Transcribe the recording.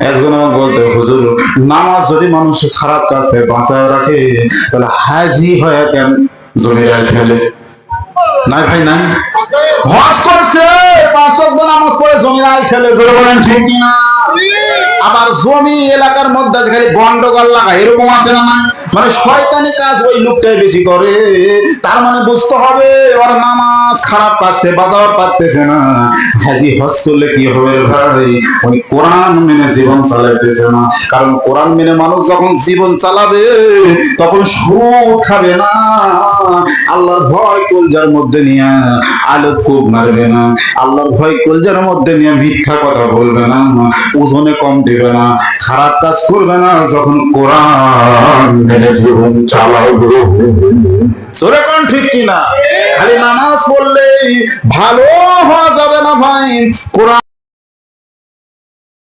একজন আমার বলতে, হুজুর, নামাজ যদি মানুষ খারাপ থেকে বাঁচায় রাখে, তাহলে হাজি হয়ে কেন জমিরায় ফেলে? নাই ভাই, নাই। হজ করছে, পাঁচ নামাজ পড়ে জমিরায় ফেলে, জোরে বলেন ঠিক আবার জমি এলাকার মধ্যে গন্ডগোল লাগা, এরকম আছে না? মানে শয়তানি কাজ ওই লোকটাই বেশি করে। তার মানে বুঝতে হবে, ওর নামাজ খারাপ পাচ্ছে, বাজার পারতেছে না। হাজি হজ করলে কি হবে ভাই? ওই কোরআন মেনে জীবন চালাইতেছে না। কারণ কোরআন মেনে মানুষ যখন জীবন চালাবে, তখন সুদ খাবে না। আল্লাহর ভয় কলজার মধ্যে নিয়ে আলত খুব মারবে না। আল্লাহর ভয় কলজার মধ্যে নিয়ে মিথ্যা কথা বলবে না, ওজনে কম দিবে না, খারাপ কাজ করবে না, যখন কোরআন মেনে জীবন চালাবে জোরে কোন ঠিক কিনা? খালি নামাজ পড়লেই ভালো হওয়া যাবে না ভাই। কোরআন